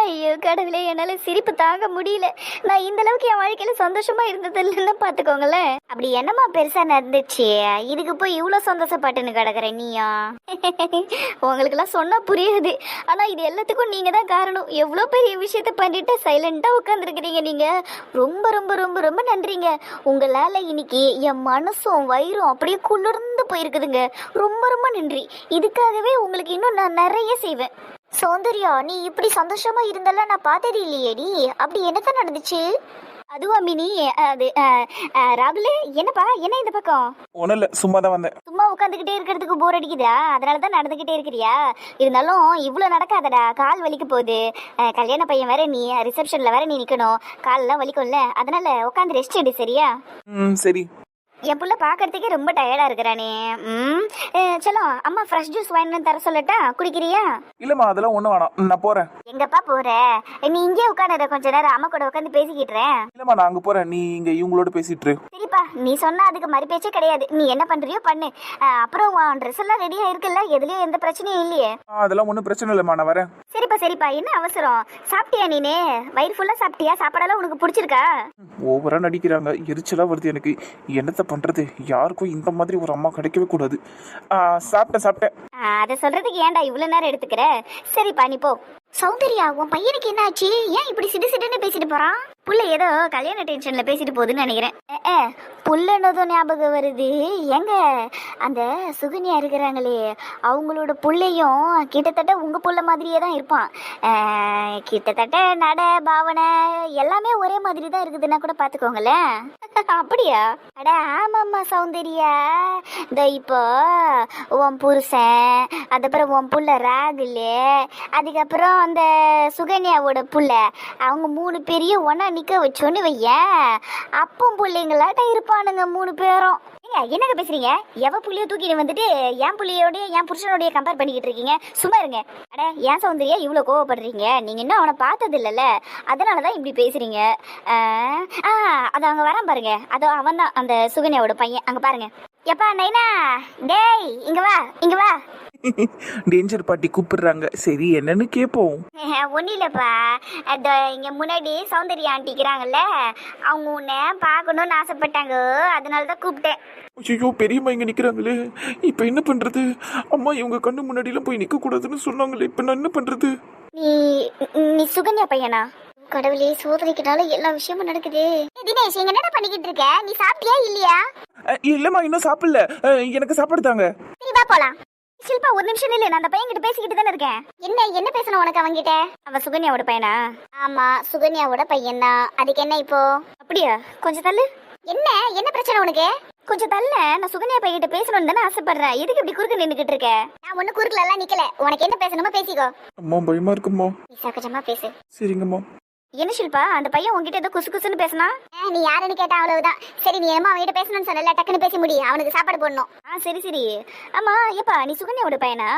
ஐயோ கடவுளே என்னால சிரிப்பு தாங்க முடியல. நான் இந்த அளவுக்கு என் வாழ்க்கையில சந்தோஷமா இருந்தது இல்லைன்னு பாத்துக்கோங்களேன். அப்படி என்னமா பெருசா நடந்துச்சு? இதுக்கு போய் இவ்வளவு சந்தோஷப்பட்டுன்னு கிடக்குற நீயா? உங்களுக்கு எல்லாம் சொன்னா புரியாது. ஆனா இது எல்லாத்துக்கும் நீங்க தான் காரணம். எவ்வளவு பெரிய விஷயத்த பண்ணிட்டு சைலண்டா உட்காந்துருக்கிறீங்க நீங்க. ரொம்ப ரொம்ப ரொம்ப ரொம்ப நன்றிங்க. உங்களால இன்னைக்கு என் மனசும் வயிறும் அப்படியே குளிர்ந்து போயிருக்குதுங்க. ரொம்ப ரொம்ப நன்றி. இதுக்காகவே உங்களுக்கு இன்னும் நான் நிறைய செய்வேன். சௌந்தர்யா நீ இப்படி சந்தோஷமா இருந்தெல்லாம் நான் பார்த்தது இல்லையேடி. அப்படி என்னதான் நடந்துச்சு? அதுவா மினி அது ராகுல் என்னப்பா என்ன இந்த பக்கம்? ஒன்றும் இல்லை சும்மா தான் வந்தேன். சும்மா உட்காந்துக்கிட்டே இருக்கிறதுக்கு போர் அடிக்குதா? அதனால தான் நடந்துக்கிட்டே இருக்கிறியா? இருந்தாலும் இவ்வளோ நடக்காதடா கால் வலிக்க போகுது. அஹ், கல்யாண பையன் வேற நீ ரிசப்ஷனில் வேற நீ நிற்கணும் காலெல்லாம் வலிக்கும்ல அதனால உட்காந்து ரெஸ்ட் எடு சரியா? ம் சரி. என் புள்ள பார்க்கறதுக்கே ரொம்ப டயர்டா இருக்கிறானே. ம்? செல்லம் அம்மா ஃப்ரெஷ் ஜூஸ் வந்து தர சொல்லட்டா? குடிக்கிறியா? இல்லைம்மா அதெல்லாம் ஒன்றும் வேணாம். நான் போகிறேன் எங்கப்பா போற? நீ இங்கே உட்காந்துற கொஞ்ச நேரம். அம்மா கூட உட்காந்து பேசிக்கிட்டுறேன் இல்லைம்மா நான் அங்கே போகிறேன் நீ இங்கே இவங்களோட பேசிட்டு இரு. சரிப்பா நீ சொன்னா அதுக்கு மறு பேச்சே கிடையாது. நீ என்ன பண்றியோ பண்ணு. அஹ், அப்புறம் உன் ட்ரெஸ் எல்லாம் ரெடியா இருக்குல்ல எதுலயும் எந்த பிரச்சனையும் இல்லையே. ஆ அதெல்லாம் ஒன்றும் பிரச்சனை இல்லைம்மா நான் வரேன். சரிப்பா சரிப்பா. என்ன அவசரம்? சாப்பிட்டியா நீனே? வயிறு ஃபுல்லா சாப்பிட்டியா? சாப்பாடெல்லாம் உனக்கு பிடிச்சிருக்கா? ஓவராக நடிக்கிறாங்க. எரிச்சலாக வருது எனக்கு. என்னத்தை பண்ணுறது யாருக்கும் இந்த மாதிரி ஒரு அம்மா கிடைக்கவே கூடாது. சாப்பிட்டேன் சாப்பிட்டேன். அதை சொல்றதுக்கு ஏன்டா இவ்வளோ நேரம் எடுத்துக்கிற? சரிப்பா நீ போ. சௌந்தர்யா உன் பையனுக்கு என்ன ஆச்சு ஏன் இப்படி சிடு சிடுன்னு பேசிட்டு போறான்? புள்ள ஏதோ கல்யாண டென்ஷன்ல பேசிட்டு போகுதுன்னு நினைக்கிறேன். அஹ், புள்ளனதும் ஞாபகம் வருது. எங்க? அந்த சுகன்யா இருக்கிறாங்களே அவங்களோட புள்ளையும் கிட்டத்தட்ட உங்க புள்ள மாதிரியே தான் இருப்பான். கிட்டத்தட்ட நட பாவனை எல்லாமே ஒரே மாதிரி தான் இருக்குதுன்னா கூட பாத்துக்கோங்களேன். அப்படியா? அட ஆமாம்மா சௌந்தர்யா. இந்த இப்போ உன் புருஷன் அதுக்கப்புறம் உன் புள்ள ராகுலு அதுக்கப்புறம் அந்த சுகன்யாவோட புள்ள அவங்க மூணு பேரையும் ஒன்றா நிற்க வச்சோன்னு வையேன் அப்பம் பிள்ளைங்களாட்ட இருப்பானுங்க மூணு பேரும். ஏங்க, என்னங்க பேசுறீங்க? எவ புள்ளைய தூக்கிட்டு வந்துட்டு என் புள்ளையோடய என் புருஷனோடய கம்பேர் பண்ணிக்கிட்டு இருக்கீங்க? சும்மா இருங்க. அட ஏன் சௌந்தர்யா இவ்வளோ கோவப்படுறீங்க? நீங்கள் இன்னும் அவனை பார்த்தது இல்லைல்ல அதனால தான் இப்படி பேசுறீங்க. ஆஹ், ஆ அது அங்கே வரான் பாருங்க. அதோ அவன் தான் அந்த சுகன்யாவோட பையன். அங்கே பாருங்க. எப்பா நைனா? டேய் இங்க வா இங்க வா. டேஞ்சர் பாட்டி கூப்பிடுறாங்க. சரி என்னன்னு கேட்போம் ஒன்றும் இல்லைப்பா. அந்த இங்கே முன்னாடி சௌந்தர்யா ஆண்டிக்கிறாங்கல்ல அவங்க உன்னை பார்க்கணும்னு ஆசைப்பட்டாங்க. அதனால தான் கூப்பிட்டேன். ஐயோ பெரியம்மா இங்கே நிற்கிறாங்களே இப்போ என்ன பண்ணுறது அம்மா இவங்க கண்ணு முன்னாடிலாம் போய் நிற்கக்கூடாதுன்னு சொன்னாங்களே. இப்போ நான் என்ன பண்ணுறது நீ நீ சுகன்யா பையனா? கடவுளே சோதனைக்குனால எல்லா விஷயமும் நடக்குது. தினேஷ் இங்க என்னடா பண்ணிக்கிட்டு இருக்க? நீ சாப்பிட்டியா இல்லையா? இல்லைம்மா இன்னும் சாப்பிடல. எனக்கு சாப்பாடு தாங்க. சரி வா போலாம். ஷில்பா ஒரு நிமிஷம் இல்ல நான் அந்த பையன் கிட்ட பேசிக்கிட்டு தானே இருக்கேன். என்ன என்ன பேசணும் உனக்கு அவன்கிட்ட? அவன் சுகன்யாவோட பையனா? ஆமா சுகன்யாவோட பையன் தான் அதுக்கு என்ன இப்போ? அப்படியா? கொஞ்சம் தள்ளு. என்ன? என்ன பிரச்சனை உனக்கு? கொஞ்சம் தள்ள. நான் சுகன்யா பையன்கிட்ட பேசணும்னு தானே ஆசைப்படுறேன். எதுக்கு இப்படி குறுக்க நின்னுகிட்டு இருக்க? நான் ஒண்ணு குறுக்கல எல்லாம் நிக்கல. உனக்கு என்ன பேசணுமோ பேசிக்கோ. அம்மா பயமா இருக்கும்மா. நீ சகஜமா பேசு. சரிங்கம்மா. என்ன ஷில்பா அந்த பையன் உன்கிட்ட ஏதோ குசு குசுன்னு பேசினா? நீ யாருன்னு கேட்டா அவ்வளவுதான். சரி நீ என்னமா அவன்கிட்ட பேசணும்னு சொன்னல டக்குன்னு பேசி முடி அவனுக்கு சாப்பாடு போடணும். ஆ சரி சரி. ஆமா ஏப்பா நீ சுகன்யாவோட பையனா?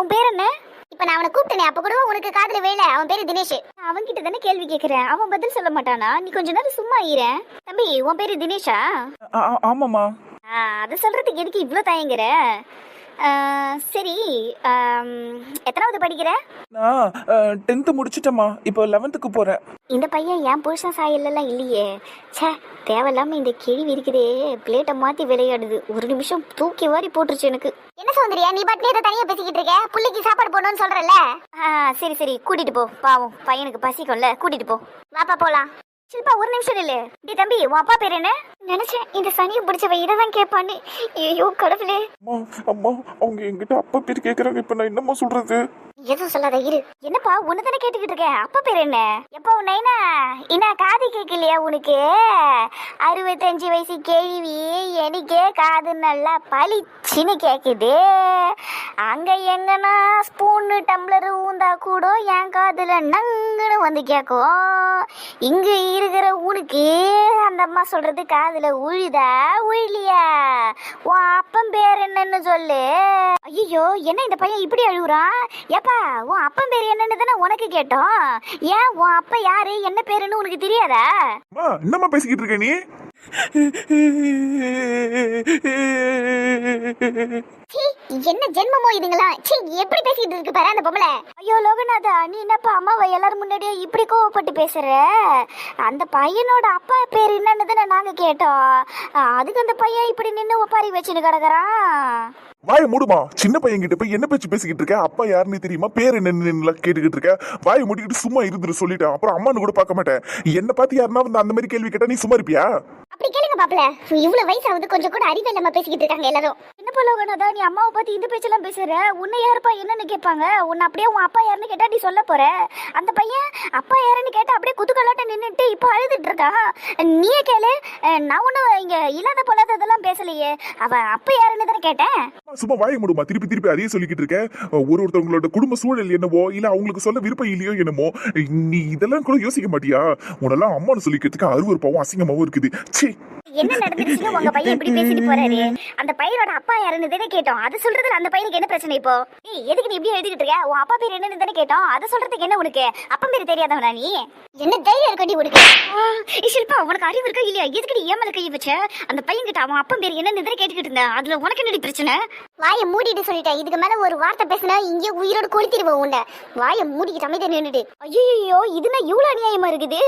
உன் பேர் என்ன? இப்ப நான் அவனை கூப்பிட்டேனே அப்ப கூட உனக்கு காதுல வேலை. அவன் பேரு தினேஷ். அவன் கிட்ட தானே கேள்வி கேக்குறேன். அவன் பதில் சொல்ல மாட்டானா? நீ கொஞ்ச நேரம் சும்மா ஈரேன் தம்பி உன் பேரு தினேஷா? ஆமாம்மா. ஆ, அது சொல்றதுக்கு எதுக்கு இவ்ளோ தயங்குற? சரி எத்தனாவது படிக்கிற? நான் டென்த்து முடிச்சிட்டேம்மா. இப்போ லெவன்த்துக்கு போகிறேன் இந்த பையன் என் புருஷன் சாயல்லாம் இல்லையே. ச்சே தேவையில்லாம இந்த கிழவி இருக்குதே. பிளேட்டை மாத்தி விளையாடுது. ஒரு நிமிஷம் தூக்கி வாரி போட்டுருச்சு எனக்கு. என்ன சௌந்தர்யா நீ பாட்டு ஏதோ தனியா பேசிக்கிட்டு இருக்க? புள்ளைக்கு சாப்பாடு போடணும்னு சொல்றல சரி சரி. கூட்டிட்டு போ. பாவம் பையனுக்கு பசிக்கும்ல. கூட்டிட்டு போ. வாப்பா போலாம். ஷில்பா ஒரு நிமிஷம் இல்ல டி தம்பி உன் அப்பா பேர் என்ன? நினைச்சேன் இந்த சனியை பிடிச்சவ இதை தான் கேட்பான்னு. ஐயோ கடவுளே. அம்மா அம்மா அவங்க என்கிட்ட அப்பா பேர் கேக்குறாங்க. இப்ப நான் என்னம்மா சொல்றது? எதுவும் சொல்லாத இரு. என்னப்பா உன்னை தானே கேட்டுக்கிட்டு இருக்கேன் அப்பா பேர் என்ன? எப்போ நைனா என்ன? காது கேட்கலையா உனக்கு? அறுபத்தஞ்சு வயசு கேள்வி எனக்கே காது நல்லா பளிச்சுன்னு கேக்குது. அங்க எங்கன்னா ஸ்பூனு டம்ளர் ஊந்தா கூட என் காதுல நங்குன்னு வந்து கேட்கும் இங்க இருக்கிற உனக்கு அந்த அம்மா சொல்றது காதுல உழுதா உழிலியா? உன் அப்பன் பேர் என்னன்னு சொல்லு. ஐயோ என்ன இந்த பையன் இப்படி அழுகுறான் ஏப்பா உன் அப்பன் பேர் என்னன்னு தானே உனக்கு கேட்டோம். ஏன் உன் அப்பா யாரு என்ன பேருன்னு உனக்கு தெரியாதா? அம்மா என்னம்மா பேசிக்கிட்டு இருக்க நீ? என்ன ஜென்மமோ இதுங்களா? சீ எப்படி பேசிட்டு இருக்கு பாரு அந்த பொம்பளை. ஐயோ லோகநாதா நீ என்னப்பா அம்மாவை எல்லாரும் முன்னாடியே இப்படி கோவப்பட்டு பேசுற? அந்த பையனோட அப்பா பேர் என்னன்னு தானே நாங்க கேட்டோம். அதுக்கு அந்த பையன் இப்படி நின்னு ஒப்பாரி வச்சுன்னு கிடக்குறான். வாயை மூடுமா? சின்ன பையன் கிட்ட போய் என்ன பேச்சு பேசிக்கிட்டு இருக்க? அப்பா யாருன்னு தெரியுமா? பேர் என்னன்னு கேட்டுக்கிட்டு இருக்க? வாயை மூடிக்கிட்டு சும்மா இருந்துரு சொல்லிட்டேன். அப்புறம் அம்மான்னு கூட பார்க்க மாட்டேன். என்ன பார்த்து யாருன்னா வந்து அந்த மாதிரி கேள்வி கேட்டா நீ சும்மா இருப்பியா? அப்படி கேளுங்க பாப்பல இவ்வளவு வயசாவது கொஞ்சம் கூட அறிவு இல்லாம பேசிக்கிட்டு இருக்காங்க எல்லாரும். என்ன லோகநாதா நீ அம்மாவை பார்த்து இந்த பேச்செல்லாம் பேசுற? உன்னை யாருப்பா என்னன்னு கேட்பாங்க? உன்னை அப்படியே உன் அப்பா யாருன்னு கேட்டா நீ சொல்ல போற? அந்த பையன் அப்பா யாருன்னு கேட்டா அப்படியே குதுகலாட்ட நின்னுட்டு இப்ப அழுதுட்டு இருக்கான் நீயே கேளு. நான் ஒண்ணும் இங்க இல்லாத பொல்லாததெல்லாம் பேசலையே. அவன் அப்பா யாருன்னு தானே கேட்டேன். சும்மா வாயை மூடுமா திருப்பி திருப்பி அதையே சொல்லிக்கிட்டு இருக்க. ஒரு ஒருத்தவங்களோட குடும்ப சூழல் என்னவோ இல்ல அவங்களுக்கு சொல்ல விருப்பம் இல்லையோ என்னமோ நீ இதெல்லாம் கூட யோசிக்க மாட்டியா? உன்னெல்லாம் அம்மான்னு சொல்லிக்கிறதுக்கு அருவருப்பாவும் அசிங்கமாவும் இருக்குது. என்ன நடந்துருச்சுன்னு உங்க பையன் இப்படி பேசிட்டு போறாரு. அந்த பையனோட அப்பா யாருன்னு தானே கேட்டோம். அது சொல்றதுல அந்த பையனுக்கு என்ன பிரச்சனை இப்போ? ஏய் எதுக்கு நீ இப்படி எழுதிட்டு இருக்க? உன் அப்பா பேர் என்னன்னு தானே கேட்டோம். அதை சொல்றதுக்கு என்ன உனக்கு? அப்பா பேர் தெரியாதவனா நீ? என்ன தைரியம் இருக்கடி உனக்கு? ஷில்பா உனக்கு அறிவு இருக்கா இல்லையா? எதுக்கு நீ ஏமல கை வச்ச? அந்த பையன் கிட்ட அவன் அப்பா பேர் என்னன்னு தானே கேட்டுக்கிட்டு இருந்தேன் அதுல உனக்கு என்னடி பிரச்சனை? வாயை மூடிட்டு சொல்லிட்டேன். இதுக்கு மேல ஒரு வார்த்தை பேசினா இங்கே உயிரோடு கொளுத்திடுவோம் உன்னை. வாயை மூடிக்கிட்டு அமைதியா நின்னுடு. ஐயோ இதுனா இவ்வளவு அநியாயமா இருக்குது?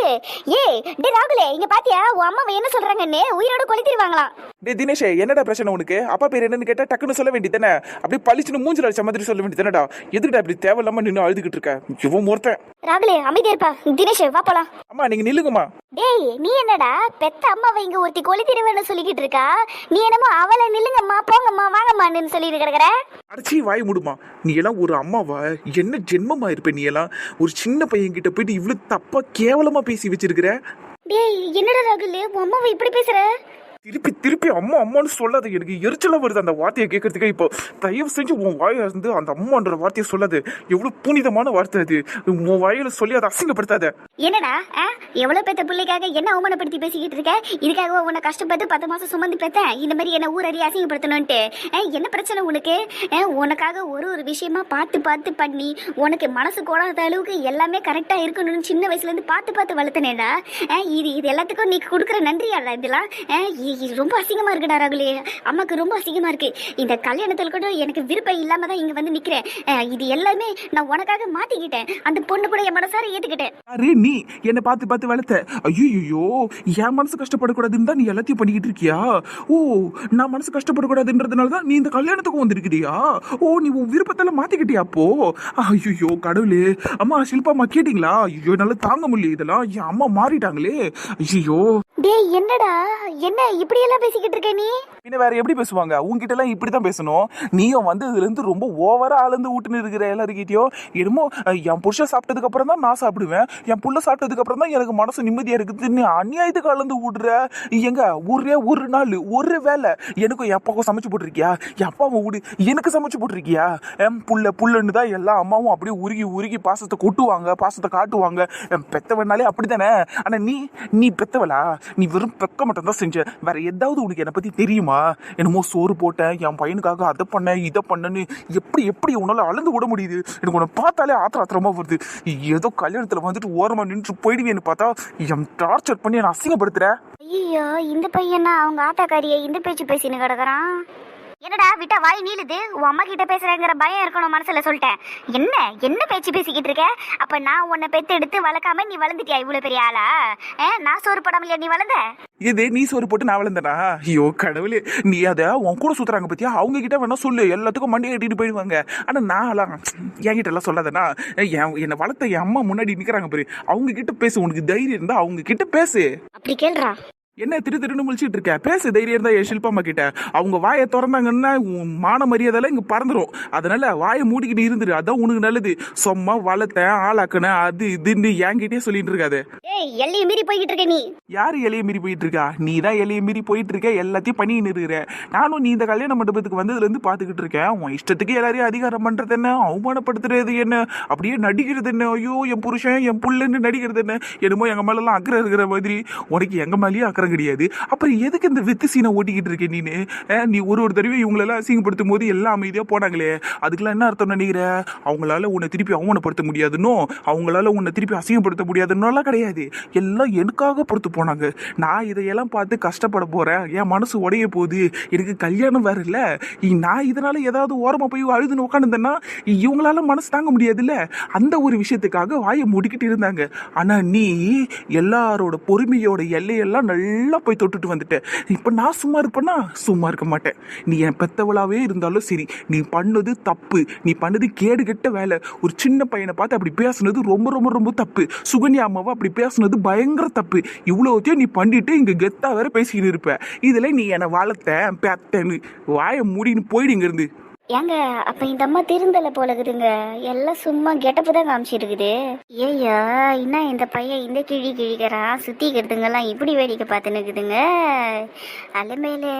ஏய் டே ராகுலே இங்க பாத்தியா? உன் அம்மா என்ன சொல்றாங்கன்னு? உயிரோடு கொளுத்திடுவாங்களாம். டே தினேஷ் என்னடா பிரச்சனை உனக்கு? அப்பா பேர் என்னன்னு கேட்டா டக்குன்னு சொல்ல வேண்டியதானே அப்படியே பளிச்சுன்னு மூஞ்சில அடிச்ச மாதிரி சொல்ல வேண்டியதானடா எதுக்குடா இப்படி தேவையில்லாம நின்று அழுதுகிட்டு இருக்க? இவன் ஒருத்தன் ராகுலே அமைதியா இருப்பா. தினேஷ் வா போலாம். அம்மா நீங்க நில்லுங்கம்மா. டேய் நீ என்னடா? பெத்த அம்மாவை இங்க ஒருத்தி கொளுத்திடுவேன்னு சொல்லிக்கிட்டு இருக்கா? நீ என்னமோ அவளை நில்லுங்கம்மா போங்கம்மா வாங்கம்மான்னு சொல்லிட்டு கிடக்குற. அடிச்சி வாய் மூடுமா. நீ எல்லாம் ஒரு அம்மாவா? என்ன ஜென்மமா இருப்ப நீ எல்லாம்? ஒரு சின்ன பையன் கிட்ட போயிட்டு இவ்வளவு தப்பா கேவலமா பேசி வச்சிருக்கிற? டேய் என்னடா ராகுல்? உன் அம்மாவை இப்படி பேசுற? திருப்பி திருப்பி அம்மா அம்மான்னு சொல்லாத. எனக்கு எரிச்சலாக வருது அந்த வார்த்தையை கேட்கறதுக்கு இப்போ. தயவு செஞ்சு உன் வாயில இருந்து அந்த அம்மான்ற வார்த்தையை சொல்லாது. எவ்வளவு புனிதமான வார்த்தை அது. உன் வாயில சொல்லி அதை அசிங்கப்படுத்தாத. என்னடா ஆ? எவ்வளவு பெத்த பிள்ளைக்காக என்ன அவமானப்படுத்தி பேசிக்கிட்டு இருக்க? இதுக்காக உன்னை கஷ்டப்பட்டு பத்து மாசம் சுமந்து பெத்தேன்? இந்த மாதிரி என்ன ஊரடி அசிங்கப்படுத்தணும்ட்டு என்ன பிரச்சனை உனக்கு? உனக்காக ஒரு ஒரு விஷயமா பார்த்து பார்த்து பண்ணி உனக்கு மனசு கோடாத அளவுக்கு எல்லாமே கரெக்டா இருக்கணும்னு சின்ன வயசுல இருந்து பார்த்து பார்த்து வளர்த்தனேடா. இது இது எல்லாத்துக்கும் நீ கொடுக்குற நன்றியாடா இதெல்லாம்? ரொம்ப அசிங்கமா இருக்குடா ராகுலே. அம்மாக்கு ரொம்ப அசிங்கமா இருக்கு. இந்த கல்யாணத்துல கூட எனக்கு விருப்பம் இல்லாம தான் இங்க வந்து நிக்கிறேன். ஆ, இது எல்லாமே நான் உனக்காக மாத்திக்கிட்டேன். அந்த பொண்ணு கூட என் மனசார ஏத்துக்கிட்டேன். அரே நீ. என்னை பார்த்து பார்த்து வளர்த்த. ஐயோ என் மனசு கஷ்டப்படக்கூடாதுன்னு தான் நீ எல்லாத்தையும் பண்ணிக்கிட்டு இருக்கியா? ஓ நான் மனசு கஷ்டப்படக்கூடாதுன்றதுனால தான் நீ இந்த கல்யாணத்துக்கும் வந்திருக்கிறியா? ஓ நீ உன் விருப்பத்தெல்லாம் மாத்திக்கிட்டியா அப்போ? ஐயோ கடவுளே. அம்மா ஷில்பாம்மா கேட்டிங்களா? ஐயோ என்னால தாங்க முடியல இதெல்லாம். என் அம்மா மாறிட்டாங்களே. ஐயோ டேய் என்னடா? என்ன இப்படி எல்லாம் பேசிக்கிட்டு இருக்க நீ? பின்ன வேற எப்படி பேசுவாங்க? உங்ககிட்ட எல்லாம் இப்படிதான் பேசணும். நீயும் வந்து இதுல இருந்து ரொம்ப ஓவரா அளந்து ஊட்டுன்னு இருக்கிற எல்லாருக்கிட்டயோ என்னமோ என் புருஷன் சாப்பிட்டதுக்கு அப்புறம் தான் நான் சாப்பிடுவேன். என் புள்ள சாப்பிட்டதுக்கு அப்புறம் தான் எனக்கு மனசு நிம்மதியா இருக்குதுன்னு அநியாயத்துக்கு அளந்து ஊடுற எங்க ஒரே ஒரு நாள் ஒரு வேலை எனக்கும் என் அப்பாவுக்கும் சமைச்சு போட்டிருக்கியா? என் அப்பாவை விடு எனக்கு சமைச்சு போட்டிருக்கியா? என் புள்ள புள்ளன்னு தான் எல்லா அம்மாவும் அப்படியே உருகி உருகி பாசத்தை கொட்டுவாங்க பாசத்தை காட்டுவாங்க. என் பெத்தவனாலே அப்படித்தானே? ஆனா நீ நீ பெத்தவளா? நீ வெறும் பெக்க மட்டும் தான் செஞ்ச. வேற ஏதாவது உனக்கு என்னை பத்தி தெரியுமா? என்னமோ சோறு போட்டேன் என் பையனுக்காக அதை பண்ணேன் இதை பண்ணேன்னு எப்படி எப்படி உன்னால அளந்து விட முடியுது? எனக்கு உன்னை பார்த்தாலே ஆத்திர ஆத்திரமா வருது. ஏதோ கல்யாணத்துல வந்துட்டு ஓரமா நின்று போயிடுவேன்னு பார்த்தா என் டார்ச்சர் பண்ணி என்னை அசிங்கப்படுத்துற? ஐயோ இந்த பையனா? அவங்க ஆத்தாக்காரிய இந்த பேச்சு பேசின்னு கிடக்குறான். என்னடா விட்டா வாய் நீளுது? உன் அம்மா கிட்ட பேசுறேங்கிற பயம் இருக்கணும் மனசுல சொல்லிட்டேன். என்ன? என்ன பேச்சு பேசிக்கிட்டு இருக்க? அப்ப நான் உன்னை பெத்து எடுத்து வளர்க்காம நீ வளர்ந்துட்டியா இவ்வளவு பெரிய ஆளா? நான் சோறு போடாமலையா நீ வளர்ந்த? இது நீ சோறு போட்டு நான் வளர்ந்தனா? ஐயோ கடவுளே. நீ அதை உன் கூட சுத்துறாங்க பத்தியா? அவங்க கிட்ட வேணா சொல்லு. எல்லாத்துக்கும் மண்டியை கட்டிட்டு போயிடுவாங்க. ஆனா நான் என்கிட்ட எல்லாம் சொல்லாதனா? என் என்னை வளர்த்த என் அம்மா முன்னாடி நிக்கிறாங்க பாரு. அவங்க கிட்ட பேசு. உனக்கு தைரியம் இருந்தா அவங்க கிட்ட பேசு. அப்படி கேள்றா. என்ன திரு திருன்னு முழிச்சிட்டு இருக்க? பேசு தைரியம் இருந்தா என் ஷில்பாம்மா கிட்ட. அவங்க வாயை திறந்தாங்கன்னா மான மரியாதைலாம் இங்க பறந்துரும். அதனால வாயை மூடிக்கிட்டு இருந்துரு. அதான் உனக்கு நல்லது. சும்மா வளர்த்தேன் ஆளாக்குனேன் அது இதுன்னு என்கிட்டயே சொல்லிட்டு இருக்காது. எல்லையை மீறி போய்கிட்டு இருக்க நீ. யாரு எலிய மீறி போயிட்டு இருக்கா? நீ தான் எலிய மீறி போயிட்டு இருக்க. எல்லாத்தையும் பண்ணின்னு இருக்கிற. நானும் நீ இந்த கல்யாண மண்டபத்துக்கு வந்ததுல இருந்து பாத்துக்கிட்டு இருக்கேன். உன் இஷ்டத்துக்கு எல்லாரையும் அதிகாரம் பண்றது என்ன? அவமானப்படுத்துறது என்ன? அப்படியே நடிக்கிறது என்ன? ஐயோ என் புருஷன் என் புள்ளன்னு நடிக்கிறது என்ன? என்னமோ எங்க மேல எல்லாம் அக்கறை இருக்கிற மாதிரி. உனக்கு எங்க மேலயும் அக்கறை கிடையாது. அப்புறம் எதுக்கு இந்த வித்து சீனை ஓட்டிக்கிட்டு இருக்க நீனு? நீ ஒரு ஒரு தடவை இவங்களெல்லாம் அசிங்கப்படுத்தும் போது எல்லாம் அமைதியாக போனாங்களே. அதுக்கெல்லாம் என்ன அர்த்தம் நினைக்கிற? அவங்களால உன்னை திருப்பி அவமானப்படுத்த முடியாதுன்னோ அவங்களால உன்னை திருப்பி அசிங்கப்படுத்த முடியாதுன்னோலாம் கிடையாது. எல்லாம் எனக்காக பொறுத்து போனாங்க. நான் இதையெல்லாம் பார்த்து கஷ்டப்பட போகிறேன் என் மனசு உடைய போகுது. எனக்கு கல்யாணம் வேற இல்லை. நான் இதனால ஏதாவது ஓரமாக போய் அழுதுன்னு உட்காந்துருந்தேன்னா இவங்களால மனசு தாங்க முடியாதுல்ல. அந்த ஒரு விஷயத்துக்காக வாயை முடிக்கிட்டு இருந்தாங்க. ஆனா நீ எல்லாரோட பொறுமையோட எல்லையெல்லாம் நல்லா போய் தொட்டுட்டு வந்துட்டேன் இப்போ நான் சும்மா இருப்பேன்னா சும்மா இருக்க மாட்டேன். நீ என் பெத்தவளாவே இருந்தாலும் சரி நீ பண்ணது தப்பு நீ பண்ணது கேடு கெட்ட வேலை. ஒரு சின்ன பையனை பார்த்து அப்படி பேசுனது ரொம்ப ரொம்ப ரொம்ப தப்பு. சுகன்யா அம்மாவை அப்படி பேசுனது பயங்கர தப்பு. இவ்வளோத்தையும் நீ பண்ணிட்டு இங்கே கெத்தா வேற பேசிக்கிட்டு இருப்ப. இதில் நீ என்னை வளர்த்தேன் பேத்தன்னு. வாயை மூடின்னு போயிடு இருந்து ஏங்க அப்ப இந்த அம்மா திருந்தல போல இருக்குதுங்க. எல்லாம் சும்மா கெட்டப்பு தான் காமிச்சிருக்குது. ஏய்யா என்ன இந்த பையன் இந்த கிழி கிழிக்கிறான் சுத்திக்கிறதுங்கெல்லாம் இப்படி வேடிக்கை பார்த்து நிற்குதுங்க அலைமேல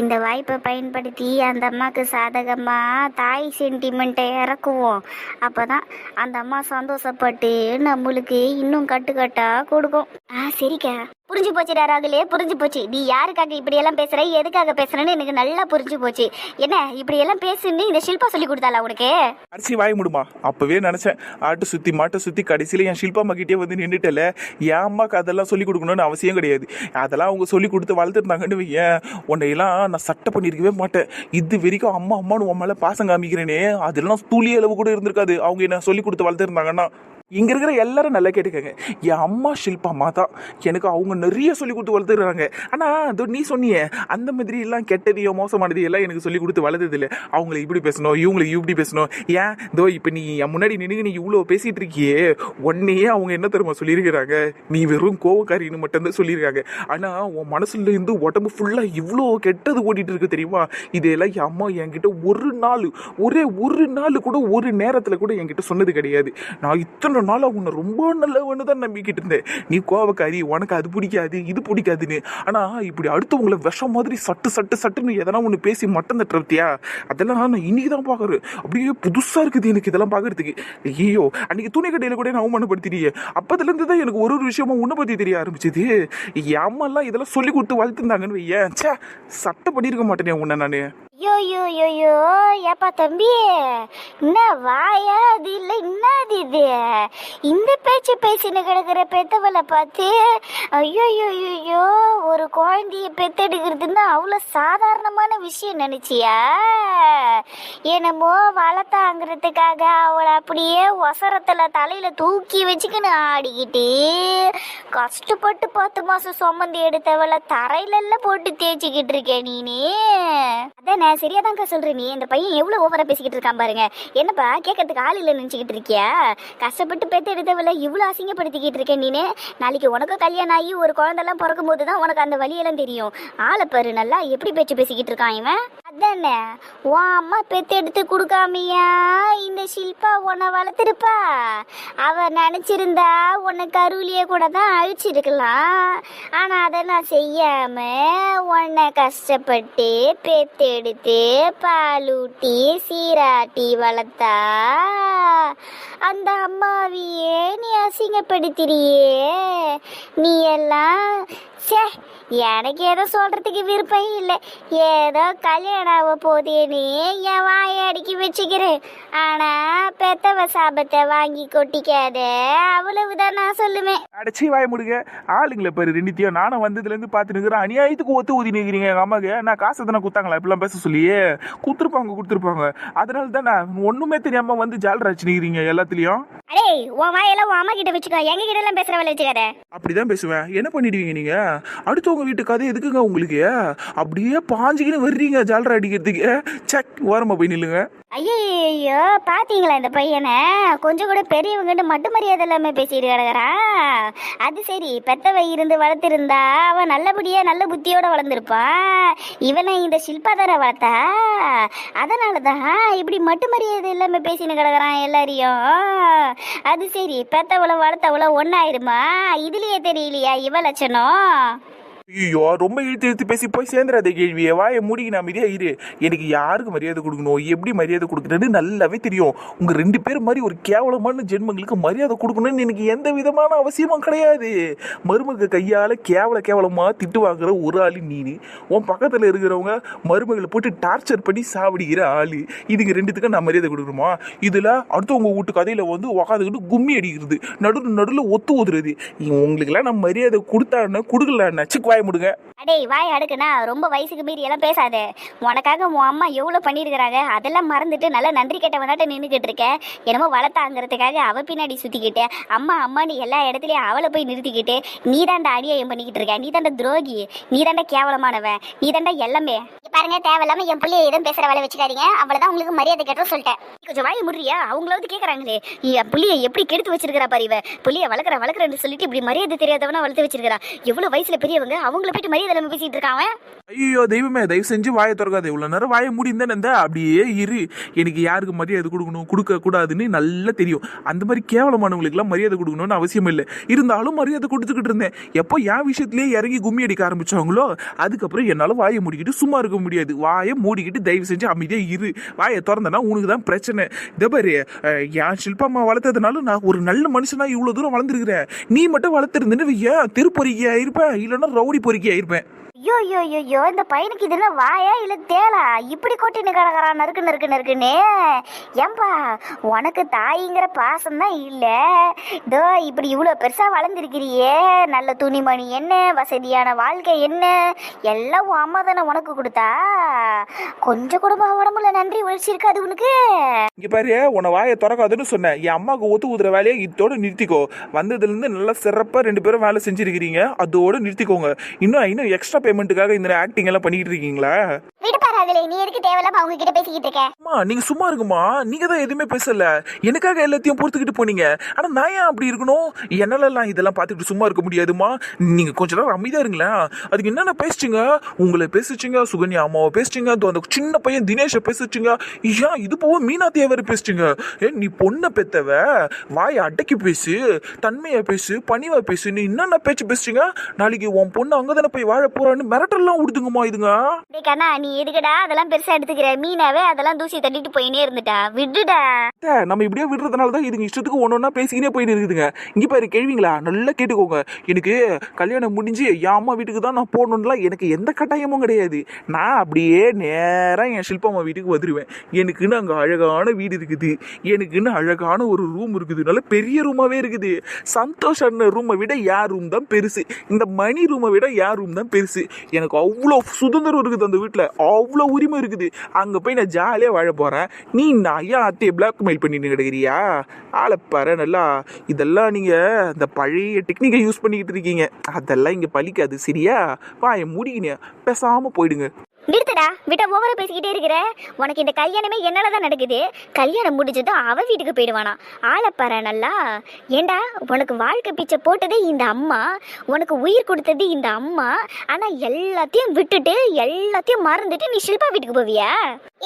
இந்த வாய்ப்பை பயன்படுத்தி அந்த அம்மாக்கு சாதகமாக தாய் சென்டிமெண்ட்டை இறக்குவோம். அப்போ தான் அந்த அம்மா சந்தோஷப்பட்டு நம்மளுக்கு இன்னும் கட்டுக்கட்டாக கொடுக்கும். ஆ சரிக்கா. புரிஞ்சு போச்சுடா ராகுலே புரிஞ்சு போச்சு. நீ யாருக்காக இப்படியெல்லாம் பேசுற? எதுக்காக பேசுறேன்னு எனக்கு நல்லா புரிஞ்சு போச்சு. என்ன இப்படி எல்லாம் பேசுன்னு இந்த ஷில்பா சொல்லி கொடுத்தாளா உனக்கு? அரிசி வாய முடுமா? அப்பவே நினைச்சேன். ஆட்டு சுத்தி மாட்டை சுத்தி கடைசியில என் ஷில்பா அம்மா கிட்டே வந்து நின்றுட்டல என் அம்மாக்கு அதெல்லாம் சொல்லி கொடுக்கணும்னு அவசியம் கிடையாது. அதெல்லாம் அவங்க சொல்லி கொடுத்து வளர்த்துருந்தாங்கன்னு வையேன். உன்னையெல்லாம் நான் சட்டை பண்ணியிருக்கவே மாட்டேன். இது வரைக்கும் அம்மா அம்மானு உன் மேல பாசம் காமிக்கிறேனே. அதெல்லாம் தூளி அளவு கூட இருந்திருக்காது. அவங்க என்ன சொல்லி கொடுத்து வளர்த்துருந்தாங்கன்னா. இங்க இருக்கிற எல்லாரும் நல்லா கேட்டுக்கங்க. என் அம்மா ஷில்பா அம்மா தான் எனக்கு அவங்க நிறைய சொல்லி கொடுத்து வளர்த்துக்கிறாங்க. ஆனா அதோ நீ சொன்னியே அந்த மாதிரி எல்லாம் கெட்டதையோ மோசமானது எல்லாம் எனக்கு சொல்லி கொடுத்து வளர்த்தது இல்லை அவங்களை இப்படி பேசணும் இவங்களை இப்படி பேசணும். ஏன்? இதோ இப்போ நீ என் முன்னாடி நின்று நீ இவ்வளோ பேசிட்டு இருக்கியே உன்னையே அவங்க என்ன தெரியுமா சொல்லியிருக்கிறாங்க? நீ வெறும் கோவக்காரின்னு மட்டும்தான் சொல்லியிருக்காங்க. ஆனா உன் மனசுல இருந்து உடம்பு ஃபுல்லா இவ்வளோ கெட்டது ஓடிட்டு இருக்கு தெரியுமா? இதெல்லாம் என் அம்மா என்கிட்ட ஒரு நாள் ஒரே ஒரு நாள் கூட ஒரு நேரத்துல கூட என்கிட்ட சொன்னது கிடையாது. நான் இத்தனை நாள் உன்னை ரொம்ப நல்லவன்னு தான் நம்பிக்கிட்டு இருந்தேன். நீ கோவக்காரி உனக்கு அது பிடிக்காது இது பிடிக்காதுன்னு. ஆனால் இப்படி அடுத்தவங்களை விஷம் மாதிரி சட்டு சட்டு சட்டுன்னு எதனா ஒன்று பேசி மட்டம் தட்டுறத்தியா அதெல்லாம் நான் இன்னைக்கு தான் பார்க்குறேன் அப்படியே புதுசாக இருக்குது எனக்கு இதெல்லாம் பார்க்கறதுக்கு ஐயோ அன்னைக்கு துணி கடையில் கூட நான் அவமானப்படுத்தினியே அப்போதுலேருந்து தான் எனக்கு ஒரு ஒரு விஷயமா உன்னை பற்றி தெரிய ஆரம்பிச்சது. என் அம்மாலாம் இதெல்லாம் சொல்லி கொடுத்து வளர்த்துருந்தாங்கன்னு வையேன். ச்சே சட்டை பண்ணியிருக்க மாட்டேனே உன்னை நான். ஐயோ ஏப்பா தம்பி? என்ன வாயா அது இல்லை என்னது இது? இந்த பேச்சு பேசின்னு கிடக்கிற பெத்தவளை பார்த்து ஐயோ ஒரு குழந்தைய பெத்தெடுக்கிறதுன்னா அவ்வளோ சாதாரணமான விஷயம் நினச்சியா? என்னமோ வளர்த்தாங்கிறதுக்காக அவளை அப்படியே ஒசரத்தில் தலையில் தூக்கி வச்சுக்கின்னு ஆடிக்கிட்டு கஷ்டப்பட்டு பத்து மாசம் சுமந்து எடுத்தவளை தரையிலெல்லாம் போட்டு தேய்ச்சிக்கிட்டு இருக்கேன் நீனே. அதானே நான் சரியாதான்க்கா சொல்ற நீ. இந்த பையன் எவ்வளவு ஓவரா பேசிக்கிட்டு இருக்கான் பாருங்க. என்னப்பா கேட்கறதுக்கு ஆள் இல்லை நினைச்சுக்கிட்டு இருக்கியா? கஷ்டப்பட்டு பெத்து எடுத்தவள இவ்வளவு அசிங்கப்படுத்திக்கிட்டு இருக்கேன் நீனே. நாளைக்கு உனக்கு கல்யாணம் ஆகி ஒரு குழந்தெல்லாம் பிறக்கும் போது தான் உனக்கு அந்த வழியெல்லாம் தெரியும். ஆளை பாரு நல்லா எப்படி பேச்சு பேசிக்கிட்டு இருக்கான் இவன்? அதானே உன் அம்மா பெத்து எடுத்து கொடுக்காமையா? இந்த ஷில்பா உன்னை வளர்த்துருப்பா. அவ நினைச்சிருந்தா உன்னை கருவிலியே கூட தான் அழிச்சிருக்கலாம். ஆனா அதை நான் செய்யாம உன்னை கஷ்டப்பட்டு பெத்தெடுத்து பாலூட்டி சீராட்டி வளர்த்தா. அந்த அம்மாவையே நீ அசிங்கப்படுத்துறியே நீ எல்லாம் ச்சே எனக்கு ஏதோ சொல்றதுக்கு விருப்பம் இல்லை. ஏதோ கல்யாணம் ஆக போதேன்னு என் வாயை அடுக்கி வச்சுக்கிறேன். ஆனா பெத்தவ சாபத்தை வாங்கி கொட்டிக்காத. அவ்வளவுதான் நான் சொல்லுவேன். அடைச்சி வாய முடுங்க. ஆளுங்களை பாரு ரெண்டுத்தையும். நானும் வந்ததுல இருந்து இருக்கிறேன் அநியாயத்துக்கு ஒத்து ஊதி நிற்கிறீங்க எங்க அம்மாக்கு நான் காசு தானே குத்தாங்களா இப்படிலாம் பேச சொல்லியே கொடுத்துருப்பாங்க கொடுத்துருப்பாங்க. அதனால தான் நான் ஒண்ணுமே தெரியாம வந்து ஜாலராச்சு நிற்கிறீங்க எல்லாத்துலயும். அடே உன் வாயெல்லாம் உன் அம்மா கிட்ட வச்சுக்கோ. எங்க கிட்ட எல்லாம் பேசுற வேலை வச்சுக்காத. அப்படிதான் பேசுவேன். என்ன பண்ணிடுவீங்க நீங்க? அடுத்தவங்க வீட்டு கதை எதுக்குங்க உங்களுக்கு? அப்படியே பாஞ்சுக்கின்னு வர்றீங்க ஜாலரா அடிக்கிறதுக்கு. செக் ஓரமா போய் நில்லுங்க. ஐயோ பாத்தீங்களா இந்த பையனை? கொஞ்சம் கூட பெரியவங்கன்னு மட்டும் மரியாதை இல்லாம பேசிட்டு கிடக்குறான் அது சரி பெத்தவ இருந்து வளர்த்திருந்தா அவன் நல்லபடியா நல்ல புத்தியோட வளர்ந்துருப்பான். இவனை இந்த சில்பா தானே வளர்த்தா அதனாலதான் இப்படி மட்டு மரியாதை இல்லாம பேசின்னு கிடக்குறான் எல்லாரையும். அது சரி பெத்தவள வளர்த்தவள ஒன்றாயிருமா இதுலயே தெரியலையா இவ லட்சணம்? ஐயோ ரொம்ப இழுத்து இழுத்து பேசி போய் சேர்ந்துடாத கேள்வியை வாயை நான் மரியாதை இரு. எனக்கு யாருக்கு மரியாதை கொடுக்கணும்? எப்படி மரியாதை கொடுக்குறேன்னு நல்லாவே தெரியும். உங்க ரெண்டு பேர் மாதிரி ஒரு கேவலமான ஜென்மங்களுக்கு மரியாதை கொடுக்கணும்னு எனக்கு எந்த விதமான அவசியமும் கிடையாது. மருமக கையால கேவல கேவலமா திட்டு வாங்குற ஒரு ஆளு நீனு. உன் பக்கத்துல இருக்கிறவங்க மருமகளை போட்டு டார்ச்சர் பண்ணி சாவடிக்கிற ஆளு. இதுங்க ரெண்டுத்துக்கும் நான் மரியாதை கொடுக்கணுமா? இதுல உங்கள் வீட்டு கதையில வந்து உக்காந்துக்கிட்டு கும்மி அடிக்கிறது. நடு நடுவில் ஒத்து ஊதுறது உங்களுக்கெல்லாம் நான் மரியாதை கொடுத்தான்னு கொடுக்கல சிக்கு வாய் முடுங்க. அடேய் வாய் அடுக்குனா ரொம்ப வயசுக்கு மீறி எல்லாம் பேசாத. உனக்காக உன் அம்மா எவ்வளோ பண்ணியிருக்கிறாங்க அதெல்லாம் மறந்துட்டு நல்லா நன்றி கெட்டவனாட்ட நின்றுக்கிட்டு இருக்கேன் என்னமோ வளர்த்தாங்கிறதுக்காக அவ பின்னாடி சுற்றிக்கிட்டு அம்மா அம்மான்னு எல்லா இடத்துலையும் அவளை போய் நிறுத்திக்கிட்டு நீ தாண்டா அநியாயம் பண்ணிக்கிட்டு இருக்க. நீ தாண்டா துரோகி. நீ தாண்டா கேவலமானவன் நீ தாண்டா எல்லாமே பாருங்க தேவையில்லாம என் பிள்ளைய எதுவும் பேசுற வேலை வச்சுக்காதீங்க. அவ்வளவுதான் உங்களுக்கு மரியாதை கேட்டோம் சொல்லிட்டேன். கொஞ்சம் வாய் முறியா? அவங்களாவது கேட்குறாங்களே என் புள்ளிய எப்படி கெடுத்து வச்சிருக்கிறா பாரு இவ? புள்ளிய வளர்க்குற வளர்க்குறன்னு சொல்லிட்டு இப்படி மரியாதை தெரியாதவனா வளர்த்து வச்சிருக்கிறா. எவ்வளவு வயசுல பெரியவங்க அவங்கள போயிட்டு மரியாதை இல்லாம பேசிட்டு இருக்கான் ஐயோ தெய்வமே தயவு செஞ்சு வாயை திறக்காத. இவ்வளோ நேரம் வாயை முடிந்தேன் இருந்தா? அப்படியே இரு. எனக்கு யாருக்கு மரியாதை கொடுக்கணும் கொடுக்க கூடாதுன்னு நல்லா தெரியும். அந்த மாதிரி கேவலமானவங்களுக்குலாம் மரியாதை கொடுக்கணும்னு அவசியம் இல்லை. இருந்தாலும் மரியாதை கொடுத்துக்கிட்டு இருந்தேன். எப்போ என் விஷயத்திலேயே இறங்கி கும்மி அடிக்க ஆரம்பிச்சாங்களோ அதுக்கப்புறம் என்னால் வாயை மூடிக்கிட்டு சும்மா இருக்க முடியாது. வாயை மூடிக்கிட்டு தயவு செஞ்சு அமைதியா இரு. வாயை திறந்தனா உனக்கு தான் பிரச்சனை. இதே பாரு என் ஷில்பம்மா வளர்த்ததுனால நான் ஒரு நல்ல மனுஷனா இவ்வளோ தூரம் வளர்ந்துருக்குறேன். நீ மட்டும் வளர்த்துருந்தேன்னு ஏன் திருப்பொறிக்கையா இருப்பேன் இல்லைன்னா ரவுடி பொறிக்கையா இருப்பேன் ஐயோ ஐயோ ஐயோ, இந்த பையனுக்கு இதெல்லாம் வாயா இல்ல தேலா? இப்படி கொட்டின்னு கிடக்குறான் நறுக்கு நறுக்கு நறுக்குன்னு. ஏம்பா உனக்கு தாயிங்கிற பாசம் தான் இல்ல. இதோ இப்படி இவ்வளோ பெருசா வளர்ந்துருக்கிறியே. நல்ல துணிமணி என்ன வசதியான வாழ்க்கை என்ன? எல்லாம் உன் அம்மா தானே உனக்கு கொடுத்தா? கொஞ்சம் கூட உடம்புல நன்றி ஒழிச்சிருக்காது உனக்கு? இங்க பாரு உன்னை வாயை திறக்காதுன்னு சொன்னேன். என் அம்மாவுக்கு ஒத்து ஊதுற வேலையை இதோட நிறுத்திக்கோ. வந்ததுல இருந்து நல்லா சிறப்பா ரெண்டு பேரும் வேலை செஞ்சிருக்கிறீங்க. அதோட நிறுத்திக்கோங்க. இன்னும் இன்னும் எக்ஸ்ட்ரா பேமெண்ட்டுக்காக இந்த ஆக்டிங் எல்லாம் பண்ணிட்டு இருக்கீங்களா? விடுப்பாராங்களே நீ எதுக்கு தேவையில்லாம அவங்க கிட்ட பேசிக்கிட்டு இருக்க? அம்மா நீங்க சும்மா இருக்குமா நீங்க தான் எதுவுமே பேசல. எனக்காக எல்லாத்தையும் பொறுத்துக்கிட்டு போனீங்க. ஆனா நான் ஏன் அப்படி இருக்கணும்? என்னாலலாம் இதெல்லாம் பார்த்துட்டு சும்மா இருக்க முடியாதுமா நீங்க கொஞ்ச நேரம் அமைதியா இருங்களேன். அதுக்கு என்னென்ன பேசிச்சுங்க? உங்களை பேசிச்சுங்க சுகன்யா அம்மாவை பேசிச்சுங்க அந்த சின்ன பையன் தினேஷை பேசிச்சுங்க. ஏன் இது போக மீனாத்தியா வேற பேசிச்சுங்க ஏ நீ பொண்ணை பெத்தவ. வாயை அடக்கி பேசு தன்மையை பேசு பணிவா பேசு. நீ என்னென்ன பேச்சு பேசுச்சுங்க? நாளைக்கு உன் பொண்ணு அங்கதானே போய் வாழ போறான்னு மிரட்டெல்லாம் விடுதுங்கம்மா இதுங்க? டேய் கண்ணா நீ எதுக்குடா அதெல்லாம் பெருசா எடுத்துக்கிற? மீனாவே அதெல்லாம் தூசி தட்டிட்டு போயினே இருந்துட்டா. விடுடா. அத்தை, நம்ம இப்படியே விடுறதுனால தான் இதுங்க இஷ்டத்துக்கு ஒன்று ஒன்றா பேசிக்கினே போயிட்டு இருக்குதுங்க. இங்கே பாரு கேள்விங்களா? நல்லா கேட்டுக்கோங்க. எனக்கு கல்யாணம் முடிஞ்சு என் அம்மா வீட்டுக்கு தான் நான் போகணுன்னுலாம் எனக்கு எந்த கட்டாயமும் கிடையாது. நான் அப்படியே நேராக என் ஷில்பம்மா வீட்டுக்கு வந்துடுவேன் எனக்குன்னு அங்கே அழகான வீடு இருக்குது. எனக்குன்னு அழகான ஒரு ரூம் இருக்குது. நல்ல பெரிய ரூமாகவே இருக்குது. சந்தோஷ் அண்ணன் ரூமை விட யார் ரூம் தான் பெருசு. இந்த மணி ரூமை விட யார் ரூம் தான் பெருசு. எனக்கு அவ்வளோ சுதந்திரம் இருக்குது அந்த வீட்டில். அவ்வளோ உரிமை இருக்குது. அங்கே போய் நான் ஜாலியாக வாழ போகிறேன் நீ நான் ஐயா அத்தையை பிளாக்மெயில் பண்ணிட்டு கிடக்குறியா? ஆளை நல்லா. இதெல்லாம் நீங்கள் இந்த பழைய டெக்னிக்கை யூஸ் பண்ணிக்கிட்டு இருக்கீங்க. அதெல்லாம் இங்கே பழிக்காது சரியா? வாயை முடிக்கினே. பேசாமல் போயிடுங்க. நிறுத்தடா விட்ட ஓவரா பேசிக்கிட்டே இருக்கிற. உனக்கு இந்த கல்யாணமே என்னால தான் நடக்குது. கல்யாணம் முடிஞ்சதும் அவ வீட்டுக்கு போயிடுவானா. ஆளப்பார நல்லா ஏண்டா உனக்கு வாழ்க்கை பிச்சை போட்டதே இந்த அம்மா. உனக்கு உயிர் கொடுத்தது இந்த அம்மா. ஆனா எல்லாத்தையும் விட்டுட்டு எல்லாத்தையும் மறந்துட்டு நீ ஷில்பா வீட்டுக்கு போவியா?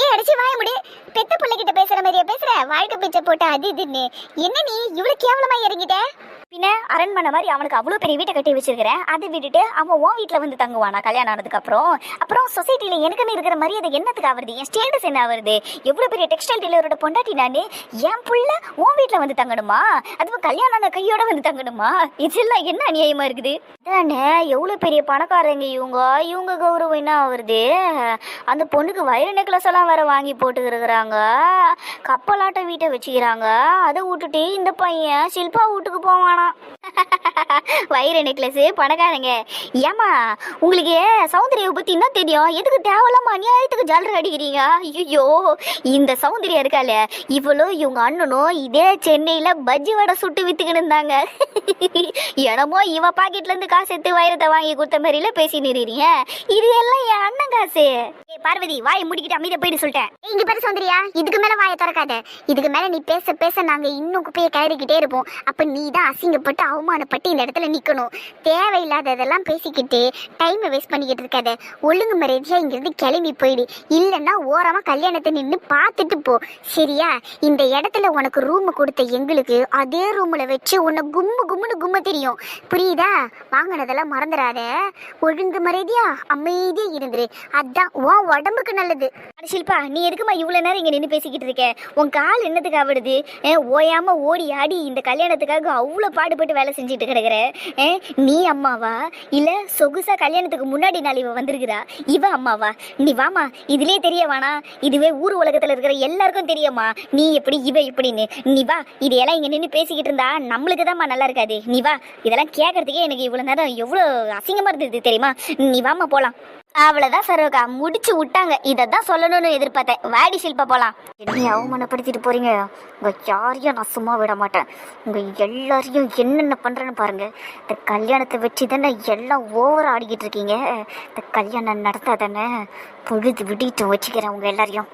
ஏ அடிச்சு வாய முடி. பெத்த பிள்ளைகிட்ட பேசுற மாதிரியா பேசுற? வாழ்க்கை பிச்சை போட்ட அது இதுன்னு. என்ன நீ இவ்வளவு கேவலமா இறங்கிட்ட? பின்ன அரண்மனை மாதிரி அவனுக்கு அவ்வளோ பெரிய வீட்டை கட்டி வச்சிருக்கிறேன். அதை விட்டுட்டு அவன் உன் வீட்டில் வந்து தங்குவானா கல்யாணம் ஆனதுக்கு அப்புறம்? அப்புறம் சொசைட்டியில் எனக்குன்னு இருக்கிற மரியாதை என்னத்துக்கு ஆகுது என் ஸ்டேட்டஸ் என்ன ஆகுது எவ்வளோ பெரிய டெக்ஸ்டைல் டீலரோட பொண்டாட்டி நான்? என் புள்ள உன் வீட்டில் வந்து தங்கணுமா? அதுவும் கல்யாணம் ஆன கையோட வந்து தங்கணுமா? இதெல்லாம் என்ன அநியாயமா இருக்குது? தானே எவ்வளோ பெரிய பணக்காரங்க இவங்க. இவங்க கௌரவம் என்ன ஆகுது அந்த பொண்ணுக்கு வயிறு நெக்லஸ் எல்லாம் வேற வாங்கி போட்டுக்கிருக்கிறாங்க. கப்பலாட்ட வீட்டை வச்சுக்கிறாங்க. அதை விட்டுட்டு இந்த பையன் ஷில்பா வீட்டுக்கு போவானா? வைர நெக்லஸ் பணக்காரங்க. ஏமா உங்களுக்கு சௌந்தரிய பத்தி என்ன தெரியும்? எதுக்கு தேவையில்லாம அநியாயத்துக்கு ஜாலர் அடிக்கிறீங்க? ஐயோ இந்த சௌந்தரியம் இருக்கால இவளும் இவங்க அண்ணனும் இதே சென்னையில பஜ்ஜி வடை சுட்டு வித்துக்கிட்டு இருந்தாங்க. என்னமோ இவ பாக்கெட்ல இருந்து காசு எடுத்து வைரத்தை வாங்கி கொடுத்த மாதிரில பேசி நிறீங்க இது எல்லாம் என் அண்ணன் காசு. பார்வதி வாயை முடிக்கிட்டு அமைதியா போயிட்டு சொல்லிட்டேன். இங்க பாரு சௌந்தரியா இதுக்கு மேல வாயை திறக்காத. இதுக்கு மேல நீ பேச பேச நாங்க இன்னும் குப்பையை கயறிக்கிட்டே இருப்போம். அப்ப நீ தான் அசிங்கப்பட்டு அவமானப்பட்டு இந்த இடத்துல நிக்கணும். தேவையில்லாததெல்லாம் பேசிக்கிட்டு டைமை வேஸ்ட் பண்ணிக்கிட்டு இருக்காத. ஒழுங்கு மரியாதையா இங்கிருந்து கிளம்பி போயிடு. இல்லைன்னா ஓரமா கல்யாணத்தை நின்று பார்த்துட்டு போ. சரியா? இந்த இடத்துல உனக்கு ரூம் கொடுத்த எங்களுக்கு அதே ரூம்ல வச்சு உன்னை கும்மு கும்மு கும்ம தெரியும். புரியுதா? வாங்கினதெல்லாம் மறந்துடாத. ஒழுங்கு மறைதியா அமைதியா இருந்துரு. அதான் உன் உடம்புக்கு நல்லது. கடைசியில் ஷில்பா நீ எதுக்குமா இவ்வளோ நேரம் இங்கே நின்று பேசிக்கிட்டு இருக்க? உன் கால் என்னத்துக்கு ஆவிடுது ஓயாமல் ஓயாம ஓடி ஆடி இந்த கல்யாணத்துக்காக அவ்வளவு பாடுபட்டு வேலை செஞ்சுட்டு கிடக்குற? நீ அம்மாவா? இல்ல சொகுசா கல்யாணத்துக்கு முன்னாடி நாள் இவ வந்திருக்கிறா? இவ அம்மாவா? நீ வாமா இதுலயே தெரிய வேணா இதுவே ஊர் உலகத்துல இருக்கிற எல்லாருக்கும் தெரியுமா? நீ எப்படி இவ இப்படின்னு நீ வா இதையெல்லாம் இங்க நின்று பேசிக்கிட்டு இருந்தா நம்மளுக்கு தான்மா நல்லா இருக்காது. நீ வா இதெல்லாம் கேட்கறதுக்கே எனக்கு இவ்வளவு நேரம் எவ்வளவு அசிங்கமா இருந்தது தெரியுமா? நீ வாமா போகலாம் அவ்வளவுதான் சரோகா. முடிச்சு விட்டாங்க. இதை தான் சொல்லணும்னு எதிர்பார்த்தேன். வாடி ஷில்பா போலாம். என்னைய அவமானப்படுத்திட்டு போறீங்க. உங்க யாரையும் நான் சும்மா விட மாட்டேன். உங்க எல்லாரையும் என்னென்ன பண்றேன்னு பாருங்க. இந்த கல்யாணத்தை வச்சு தானே எல்லாம் ஓவர் ஆடிக்கிட்டு இருக்கீங்க. இந்த கல்யாணம் நடத்தாதானே பொழுது விடிட்டு வச்சுக்கிறேன் உங்க எல்லாரையும்.